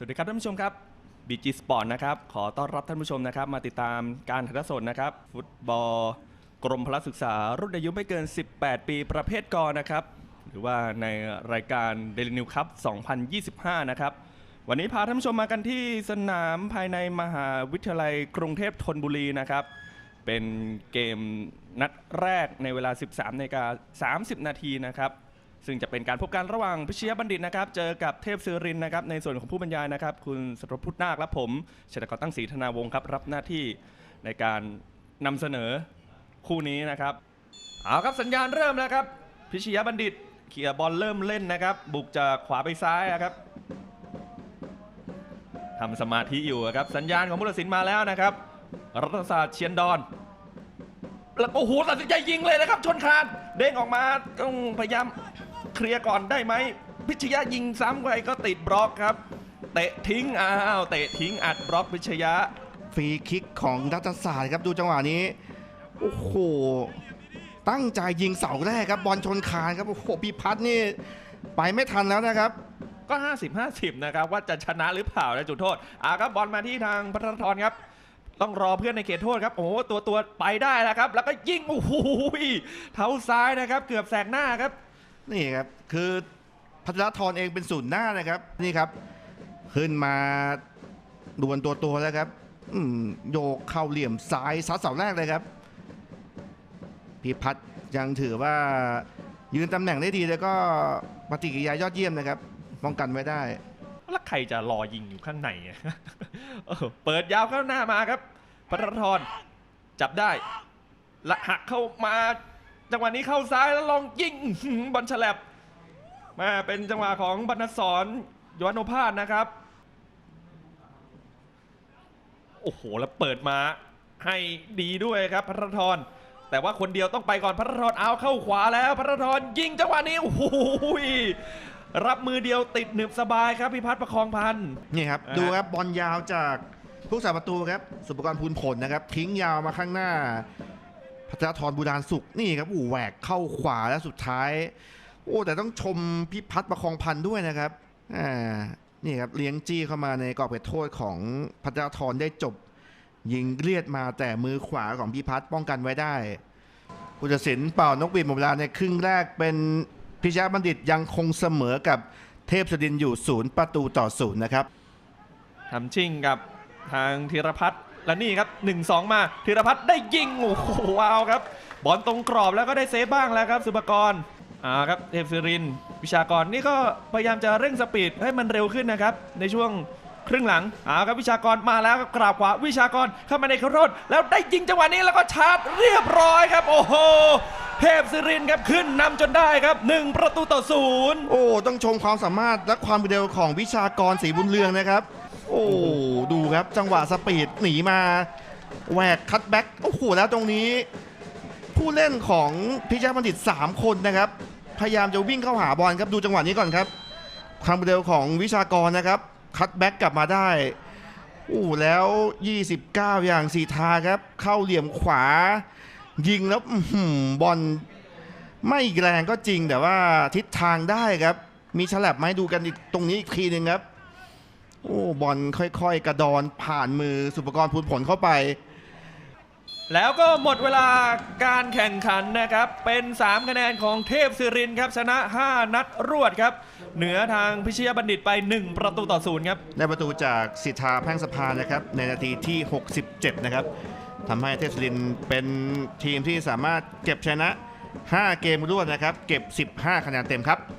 สวัสดีครับท่านผู้ชมครับบีจีสปอร์ตนะครับขอต้อนรับท่านผู้ชมนะครับ มาติดตามการถ่ายทอดสดนะครับ ฟุตบอล กรมพละศึกษา รุ่นอายุไม่เกิน 18 ปีประเภทกอนะครับ หรือว่าในรายการเดลินิวคัพ2025 นะครับ วันนี้พาท่านผู้ชมมากันที่สนามภายในมหาวิทยาลัยกรุงเทพธนบุรีนะครับ เป็นเกมนัดแรกในเวลา 13นาฬิกา30 นาทีนะครับ ซึ่งจะเป็นการพบกันระหว่างพิชยบัณฑิตนะครับ เจอกับเทพศิรินนะครับ ในส่วนของผู้บรรยายนะครับ คุณสรพุทธนาคและผมชนกรตั้งศรีธนาวงศ์ครับ รับหน้าที่ในการนำเสนอคู่นี้นะครับ เอาครับสัญญาณเริ่มแล้วครับ พิชยบัณฑิตเขี่ยร์บอลเริ่มเล่นนะครับ บุกจากขวาไปซ้ายอะครับทำสมาธิอยู่อะครับ สัญญาณของผู้ตัดสินมาแล้วนะครับ รัฐศาสตร์เชียนดอนแล้วโอ้โหตัดสินใจยิงเลยนะครับ ชนคานเด้งออกมาต้องพยายาม เคลียร์ก่อนได้ไหม พิชยะยิงซ้ำไปก็ติดบล็อกครับ เตะทิ้งอ้าวเตะทิ้งอัดบล็อกพิชยะ ฟรีคิกของรัฐศาสตร์ครับดูจังหวะนี้ โอ้โห ตั้งใจยิงเสาแรกครับบอลชนคานครับโอ้โหพี่พัฒน์นี่ ไปไม่ทันแล้วนะครับก็ 50 50 นะครับ ว่าจะชนะหรือเปล่าในจุดโทษอ่าครับบอลมาที่ทางพัทรทรครับ ต้องรอเพื่อนในเขตโทษครับ โอ้โหตัวตัวไปได้แล้วครับ แล้วก็ยิง โอ้โหเท้าซ้ายนะครับ เกือบแสกหน้าครับ นี่ครับ คือพัทรทรเองเป็นศูนย์หน้านะครับ นี่ครับ ขึ้นมาดวลตัวตัวๆแล้วครับอืโยกเข้าเหลี่ยมซ้ายซัดเสาแรกเลยครับพี่พัฒน์ยังถือว่ายืนตำแหน่งได้ดีแล้วก็ปฏิกิริยายอดเยี่ยมนะครับป้องกันไว้ได้แล้วใครจะรอยิงอยู่ข้างในเปิดยาวเข้าหน้ามาครับพัทรทรจับได้และหักเข้ามา จังหวะนี้เข้าซ้ายแล้วลองยิงอื้อหือบอลฉลับมาเป็นจังหวะของบรรณศรยวนโนพาสนะครับ โอ้โห แล้วเปิดมาให้ดีด้วยครับพัทรทรแต่ว่าคนเดียวต้องไปก่อนพัทรทรเอาเข้าขวาแล้วพัทรทรยิงจังหวะนี้โอ้โหรับมือเดียวติดหนึบสบายครับพิพัฒน์ประคองพันธ์นี่ครับนะฮะดูครับบอลยาวจากผู้สาประตูครับ สุปกรณ์พูนผลนะครับ ทิ้งยาวมาข้างหน้า พัทรทรบูดานสุขนี่ครับอู้แหวกเข้าขวาแล้วสุดท้าย โอ้แต่ต้องชมพิพัฒน์ประคองพันธ์ด้วยนะครับอ่านี่ครับเลี้ยงจี้เข้ามาในกรอบเขตโทษของพัทรทรได้จบ ยิงเลียดมาแต่มือขวาของพิพัฒน์ป้องกันไว้ได้ผู้ตัดสินเป่านกหวีดหมดเวลาในครึ่งแรกเป็นพิชาบัณฑิตยังคงเสมอกับเทพสดินอยู่ศูนย์ประตูต่อศูนย์นะครับทำชิ่งกับทางธีรพัฒน์ และนี่ครับ 1-2 มาธีรพัฒน์ได้ยิง โอ้โหว้าวครับ บอลตรงกรอบแล้วก็ได้เซฟบ้างแล้วครับ สุภกรอ่าครับเทพศิริน วิชากรนี่ก็พยายามจะเร่งสปีดให้มันเร็วขึ้นนะครับ ในช่วงครึ่งหลังอ่าครับวิชากรมาแล้วครับกราบขวาวิชากรเข้ามาในขอโทษแล้วได้ยิงจังหวะนี้แล้วก็ชาร์จเรียบร้อยครับ โอ้โหเทพศิรินครับขึ้นนำจนได้ครับหนึ่งประตูต่อศูนย์โอ้ต้องชมความสามารถและความเร็วของวิชากรศรีบุญเรืองนะครับ โอ้ดูครับจังหวะสปีดหนีมาแหวกคัตแบ็กโอ้โหแล้วตรงนี้ ผู้เล่นของพิชาบัณฑิต 3 คนนะครับ พยายามจะวิ่งเข้าหาบอลครับดูจังหวะนี้ก่อนครับความเร็วของวิชากรนะครับคัตแบ็กกลับมาได้โอ้แล้ว 29 อย่างสีทาครับ เข้าเหลี่ยมขวา ยิงแล้วบอลไม่แรงก็จริงแต่ว่าทิศทางได้ครับ มีฉลับมาให้ดูกันอีกตรงนี้อีกทีหนึ่งครับ โอ้บอลค่อย ๆ กระดอนผ่านมือสุปกรณ์พูนผลเข้าไป แล้วก็หมดเวลาการแข่งขันนะครับ เป็น 3 คะแนนของเทพศิรินทร์ครับชนะ 5 นัดรวดครับ เหนือทางพิชยบัณฑิตไป 1 ประตูต่อศูนย์ครับ ได้ประตูจากสิทธาแพ่งสะพานนะครับ ในนาทีที่ 67 นะครับทำให้เทพศิรินทร์เป็นทีมที่สามารถเก็บชนะ 5 เกมรวดนะครับ เก็บ 15 คะแนนเต็มครับ